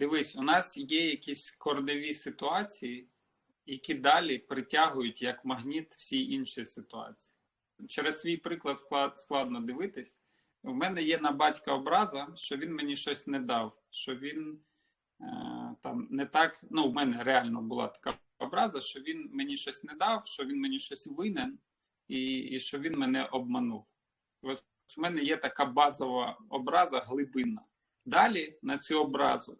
Дивись, у нас є якісь кордові ситуації, які далі притягують як магніт всі інші ситуації. Через свій приклад склад, складно дивитись. У мене є на батька образа, що він мені щось не дав, що він е, там не так. Ну, у мене реально була така образа, що він мені щось не дав, що він мені щось винен, і, і що він мене обманув. Ось в мене є така базова образа глибинна. Далі на цю образу,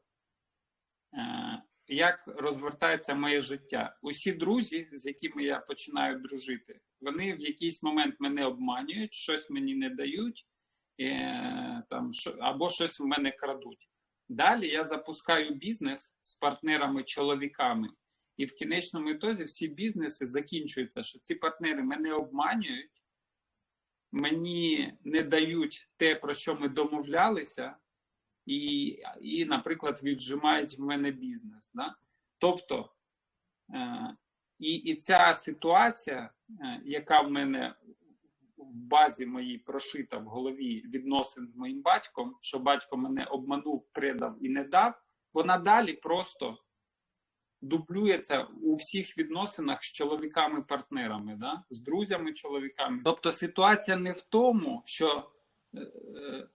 як розвертається моє життя. Усі друзі, з якими я починаю дружити, вони в якийсь момент мене обманюють, щось мені не дають, е, там, або щось в мене крадуть. Далі я запускаю бізнес з партнерами-чоловіками, і в кінечному ітозі всі бізнеси закінчуються, що ці партнери мене обманюють, мені не дають те, про що ми домовлялися, і, і наприклад, віджимають в мене бізнес. Да? Тобто, е, і, і ця ситуація, е, яка в мене в базі моїй прошита в голові відносин з моїм батьком, що батько мене обманув, предав і не дав, вона далі просто дублюється у всіх відносинах з чоловіками-партнерами, да? з друзями-чоловіками. Тобто ситуація не в тому, що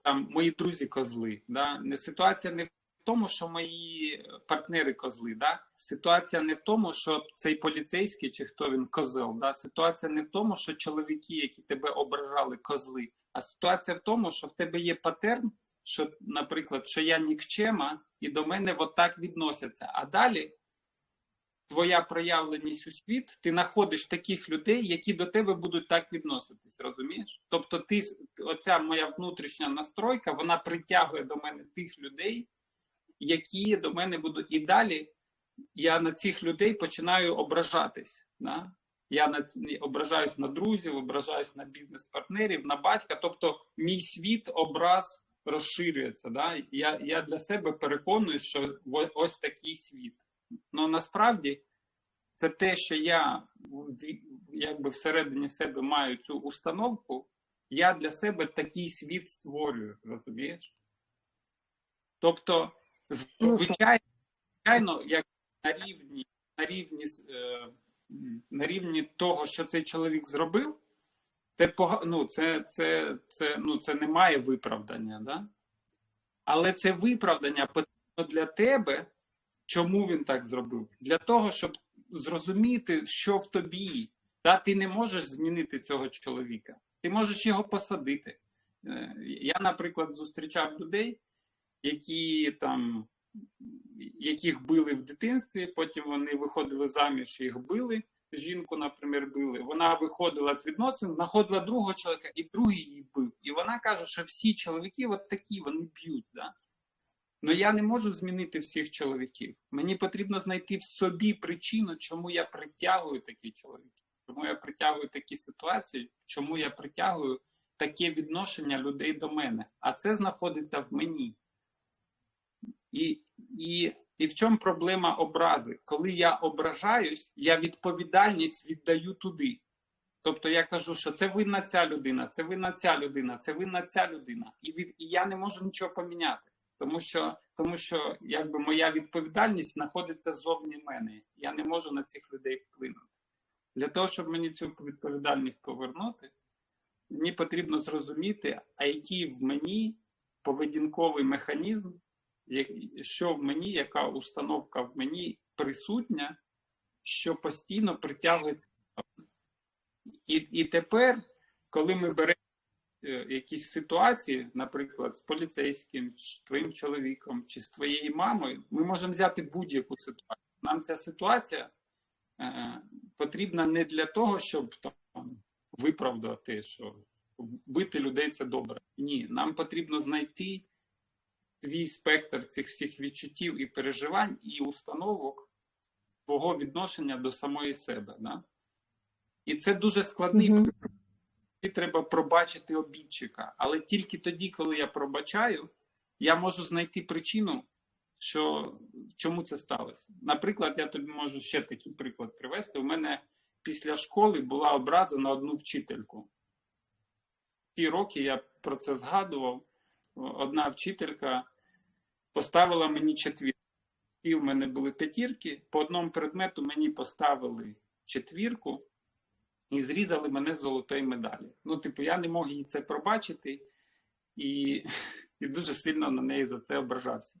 там мої друзі козли, да? не ситуація не в тому, що мої партнери козли. Да? Ситуація не в тому, що цей поліцейський чи хто він козел. Да? Ситуація не в тому, що чоловіки, які тебе ображали, козли. А ситуація в тому, що в тебе є патерн, що, наприклад, що я нікчема, і до мене от так відносяться. А далі твоя проявленість у світ, ти знаходиш таких людей, які до тебе будуть так відноситись, розумієш? Тобто, ти оця моя внутрішня настройка, вона притягує до мене тих людей, які до мене будуть. І далі я на цих людей починаю ображатись. Да? Я на ображаюсь на друзів, ображаюсь на бізнес-партнерів, на батька. Тобто, мій світ, образ розширюється. Да? Я, Я для себе переконую, що ось такий світ. Ну насправді це те, що я якби всередині себе маю цю установку, я для себе такий світ створюю, розумієш? Тобто, звичайно, як на рівні на рівні, е, на рівні того, що цей чоловік зробив, це ну, це, це, це, ну, це не має виправдання. Да? Але це виправдання потрібно для тебе. Чому він так зробив? Для того, щоб зрозуміти, що в тобі. Та ти не можеш змінити цього чоловіка, ти можеш його посадити. Е, я, наприклад, зустрічав людей, які там яких били в дитинстві, потім вони виходили заміж, їх били. Жінку, наприклад, били. Вона виходила з відносин, знаходила другого чоловіка, і другий її бив. І вона каже, що всі чоловіки от такі, вони б'ють. Да? Ну я не можу змінити всіх чоловіків. Мені потрібно знайти в собі причину, чому я притягую такі чоловіки, чому я притягую такі ситуації, чому я притягую таке відношення людей до мене. А це знаходиться в мені. І, і, І в чому проблема образи? Коли я ображаюсь, я відповідальність віддаю туди. Тобто я кажу, що це винна ця людина, це винна ця людина, це винна ця людина. І від, і я не можу нічого поміняти. Тому що тому що якби моя відповідальність знаходиться зовні мене. Я не можу на цих людей вплинути. Для того, щоб мені цю відповідальність повернути, мені потрібно зрозуміти, а який в мені поведінковий механізм, що в мені, яка установка в мені присутня, що постійно притягується. І, І тепер, коли ми беремо якісь ситуації, наприклад, з поліцейським, з твоїм чоловіком чи з твоєю мамою, ми можемо взяти будь-яку ситуацію. Нам ця ситуація е, потрібна не для того, щоб там виправдати, що бити людей це добре. Ні, нам потрібно знайти свій спектр цих всіх відчуттів і переживань і установок твого відношення до самої себе. Да? І це дуже складний. Mm -hmm треба пробачити обідчика. Але тільки тоді, коли я пробачаю, я можу знайти причину, що чому це сталося. Наприклад, я тобі можу ще такий приклад привести. У мене після школи була образа на одну вчительку. Ті роки я про це згадував. Одна вчителька поставила мені четвірку. в мене були п'ятірки, по одному предмету мені поставили четвірку і зрізали мене з золотої медалі. Ну, типу, я не мог їй це пробачити і, і дуже сильно на неї за це ображався.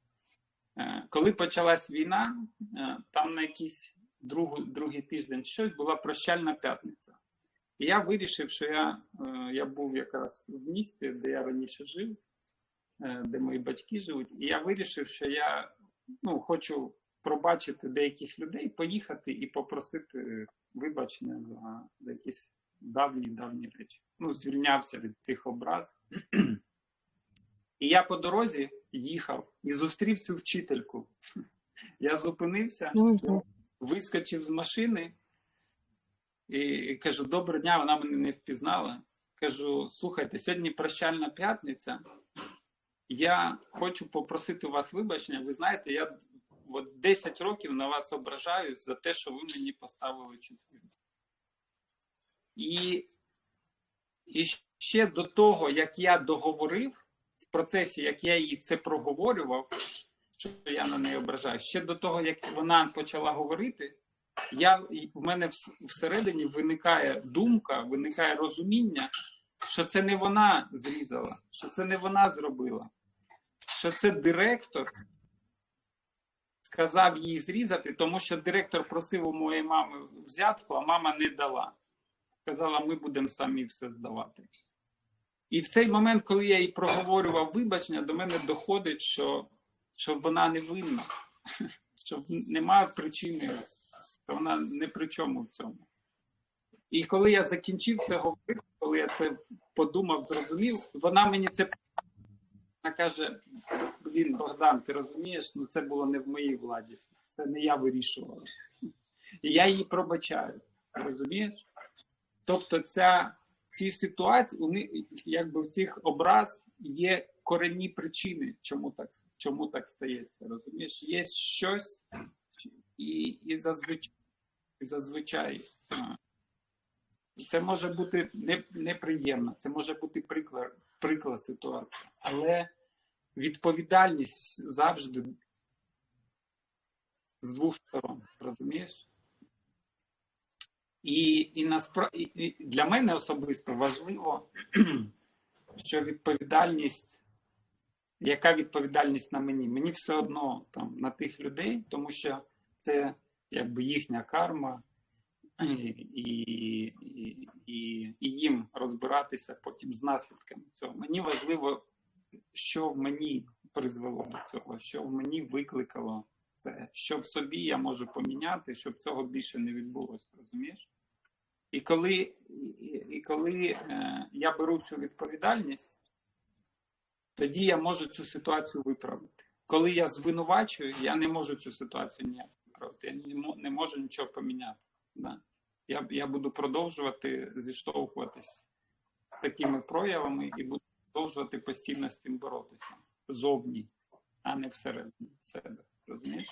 Е, Коли почалась війна, е, там на якийсь другу, другий тиждень щось була прощальна п'ятниця. І я вирішив, що я, е, я був якраз в місті, де я раніше жив, де мої батьки живуть, і я вирішив, що я ну, хочу пробачити деяких людей, поїхати і попросити вибачення за, за якісь давні давні речі. Ну, звільнявся від цих образ. І я по дорозі їхав і зустрів цю вчительку. Я зупинився, вискочив з машини і кажу: доброго дня, вона мене не впізнала. Кажу: слухайте, сьогодні прощальна п'ятниця. Я хочу попросити у вас вибачення. Ви знаєте, я от 10 років на вас ображаюсь за те, що ви мені поставили четвірку. І, і ще до того, як я договорив, в процесі, як я їй це проговорював, що я на неї ображаю, ще до того, як вона почала говорити, я, в мене всередині виникає думка, виникає розуміння, що це не вона зрізала, що це не вона зробила, що це директор сказав їй зрізати, тому що директор просив у моєї мами взятку, а мама не дала. Сказала, ми будемо самі все здавати. І в цей момент, коли я їй проговорював вибачення, до мене доходить, що, що вона не винна, що немає причини, що вона не при чому в цьому. І коли я закінчив це говорити, коли я це подумав, зрозумів, вона мені це вона каже: Блін, Богдан, ти розумієш, ну це було не в моїй владі. Це не я вирішувала. І я її пробачаю. Розумієш? Тобто, ця, ці ситуації, вони, якби в цих образ є коренні причини, чому так, чому так стається. Розумієш? Є щось, і, і зазвичай, і зазвичай це може бути не, неприємно, це може бути приклад, приклад ситуації, але відповідальність завжди з двох сторон, розумієш? І, і, наспра... і, для мене особисто важливо, що відповідальність, яка відповідальність на мені? Мені все одно там на тих людей, тому що це якби їхня карма, і, і, і, і їм розбиратися потім з наслідками цього. Мені важливо, що в мені призвело до цього, що в мені викликало це, що в собі я можу поміняти, щоб цього більше не відбулося, розумієш? І коли, і, коли е, я беру цю відповідальність, тоді я можу цю ситуацію виправити. Коли я звинувачую, я не можу цю ситуацію ніяк виправити. Я не, не можу нічого поміняти. Да? Я, я буду продовжувати зіштовхуватись з такими проявами і буду продовжувати постійно з тим боротися зовні, а не всередині себе. Розумієш?